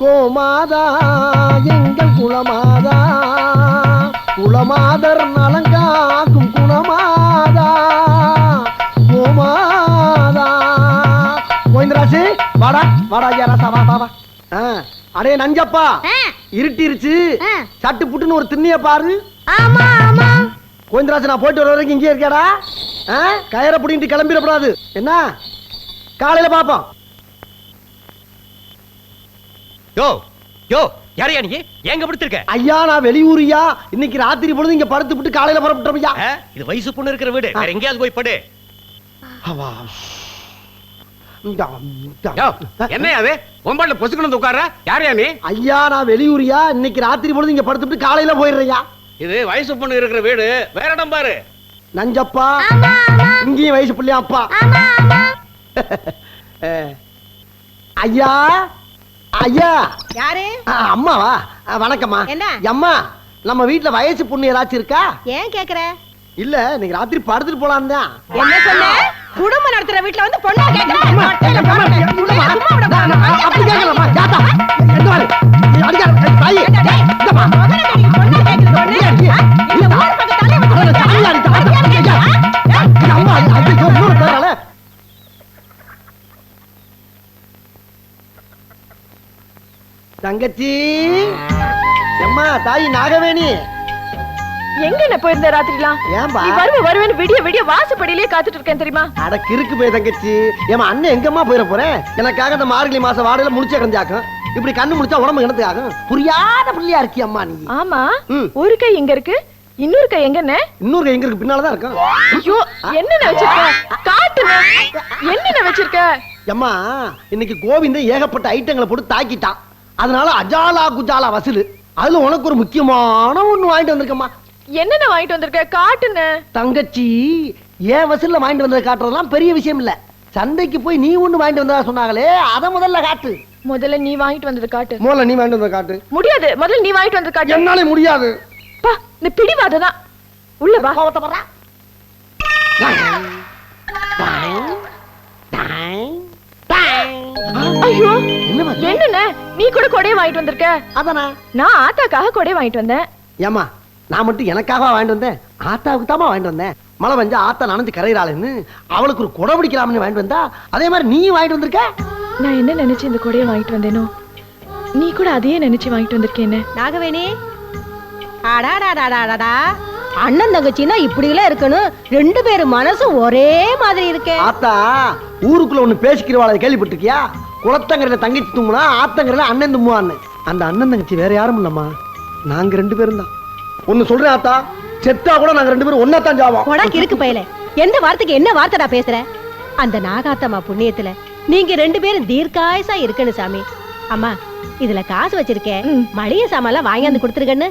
கோமாதா எங்கள் குலமாதா. குலமாதர் நலங்காக்கும் குலமாதா. கோமாதா. கோவிந்தராசு வாடா வாடா ஐயா ராசா வா வா அடே நஞ்சப்பா. இருட்டிருச்சு. சட்டு புட்டுன்னு ஒரு திண்ணிய பாரு. ஆமா ஆமா. கோவிந்தராஜ் நான் போயிட்டு வர வரைக்கும் இங்கே இருக்கியாடா? ஆ? கயரை பிடிங்கிட்டு கிளம்பிடக்கூடாது. என்ன? காலையில பாப்போம். யோ யோ யாரையா நீ? எங்க படுத்திருக்க? ஐயா நான் வெளியூரியா? இன்னைக்கு ராத்திரி பொழுது இங்க படுத்து விட்டு காலையில புறப்பட்டோம்யா ஆ? இது வயசு பொண்ணு இருக்கிற வீடு. வேற எங்கேயாவது போய் படு. என்ன அது? பொசுக்கணும் உட்கார யாரையா நீ? ஐயா நான் வெளியூரியா? இன்னைக்கு ராத்திரி பொழுது இங்க படுத்து விட்டு காலையில போயிடுறையா? இது வயசு பொண்ணு இருக்கிற வீடு. வேற இடம் பாரு. நஞ்சப்பா. ஆமா ஆமா. இங்கேயும் வயசு பிள்ளையா அப்பா. ஐயா ஐயா யாரு அம்மாவா வணக்கம்மா என்ன? அம்மா நம்ம வீட்ல வயசு பொண்ணு ஏதாச்சும் இருக்கா ஏன் கேக்குற இல்ல இன்னைக்கு ராத்திரி படுத்துட்டு போலாம் தான் என்ன சொன்ன குடும்பம் நடத்துற வீட்ல வந்து பொண்ணா கேக்குற அம்மா, மொட்டையில அம்மா, தங்கச்சி. அம்மா தாயி நாகவேணி. எங்க என்ன போயிருந்த ராத்திரிலாம்? ஏன்பா? நீ வருவ வருவேன்னு விடிய விடிய வாசப்படியிலேயே காத்துட்டு இருக்கேன் தெரியுமா? அட கிறுக்கு போய் தங்கச்சி. ஏமா அண்ணன் எங்கம்மா போயிட போறேன் எனக்காக இந்த மார்கழி மாசம் வாடையில முடிச்ச கஞ்சாக்கும் இப்படி கண்ணு முடிச்சா உடம்பு கிணத்துக்காகும் புரியாத பிள்ளையா இருக்கி அம்மா நீ? ஆமா. ஒரு கை எங்க இருக்கு இன்னொரு கை எங்கண்ணே? இன்னொரு கை எங்க இருக்கு பின்னாலதான் இருக்கும். ஐயோ என்னென்ன வச்சிருக்க? காட்டுன என்னென்ன வச்சிருக்க? அம்மா இன்னைக்கு கோவிந்தன் ஏகப்பட்ட ஐட்டங்களை போட்டு தாக்கிட்டான். அதனால அஜாலா குஜாலா வசூல். அதுல உனக்கு ஒரு முக்கியமான ஒண்ணு வாங்கிட்டு வந்திருக்கம்மா. என்னென்ன வாங்கிட்டு வந்திருக்க? காட்டுன தங்கச்சி ஏன் வசூல்ல வாங்கிட்டு வந்ததை காட்டுறதெல்லாம் பெரிய விஷயம் இல்ல. சந்தைக்கு போய் நீ ஒண்ணு வாங்கிட்டு வந்ததா சொன்னாங்களே அதை முதல்ல காட்டு. முதல்ல நீ வாங்கிட்டு வந்தது காட்டு. முதல்ல நீ வாங்கிட்டு வந்ததை காட்டு. முடியாது. முதல்ல நீ வாங்கிட்டு வந்தது காட்டு. என்னாலே முடியாது. பா இந்த பிடிவாததான் உள்ள வா. கோவத்தை படுறா. ஐயோ? என்னண்ணே? நீ கூட கொடையை வாங்கிட்டு வந்திருக்க? அதானே? நான் ஆத்தாக்காக கொடையை வாங்கிட்டு வந்தேன். ஏம்மா நான் மட்டும் எனக்காக வாங்கிட்டு வந்தேன். ஆத்தாவுக்கு தாமா வாங்கிட்டு வந்தேன். மழை பெஞ்சா ஆத்தா நனைஞ்சு கரையிறாளுன்னு அவளுக்கு ஒரு குடை பிடிக்கலாம்னு வாங்கிட்டு வந்தா அதே மாதிரி நீயும் வாங்கிட்டு வந்திருக்க? நான் என்ன நினைச்சு இந்த கொடையை வாங்கிட்டு வந்தேனோ? நீ கூட அதையே நினைச்சு வாங்கிட்டு வந்திருக்கேன்னு நாகவேணி. அடாடாடாடாடா அண்ணன் தங்கச்சின்னா இப்படி எல்லாம் இருக்கணும். ரெண்டு பேரும் மனசும் ஒரே மாதிரி இருக்கே. ஆத்தா ஊருக்குள்ள ஒண்ணு பேசிக்கிறவாளை கேள்விப்பட்டிருக்கியா? குளத்தங்கரையில தங்கச்சி தும்முனா ஆத்தங்கரையில அண்ணன் தும்முவான்னு அந்த அண்ணன் தங்கச்சி வேற யாரும் இல்லம்மா. நாங்க ரெண்டு பேரும் தான். ஒன்னு சொல்றேன் ஆத்தா செத்தா கூட நாங்க ரெண்டு பேரும் ஒன்னா தான் ஜாவோம் உனக்கு இருக்கு பயல. எந்த வார்த்தைக்கு என்ன வார்த்தைடா பேசுற? அந்த நாகாத்தம்மா புண்ணியத்துல நீங்க ரெண்டு பேரும் தீர்க்காயசா இருக்கணும் சாமி. அம்மா இதுல காசு வச்சிருக்கேன். மளிகை சாமான்லாம் வாங்கியாந்து கொடுத்துருக்கன்னு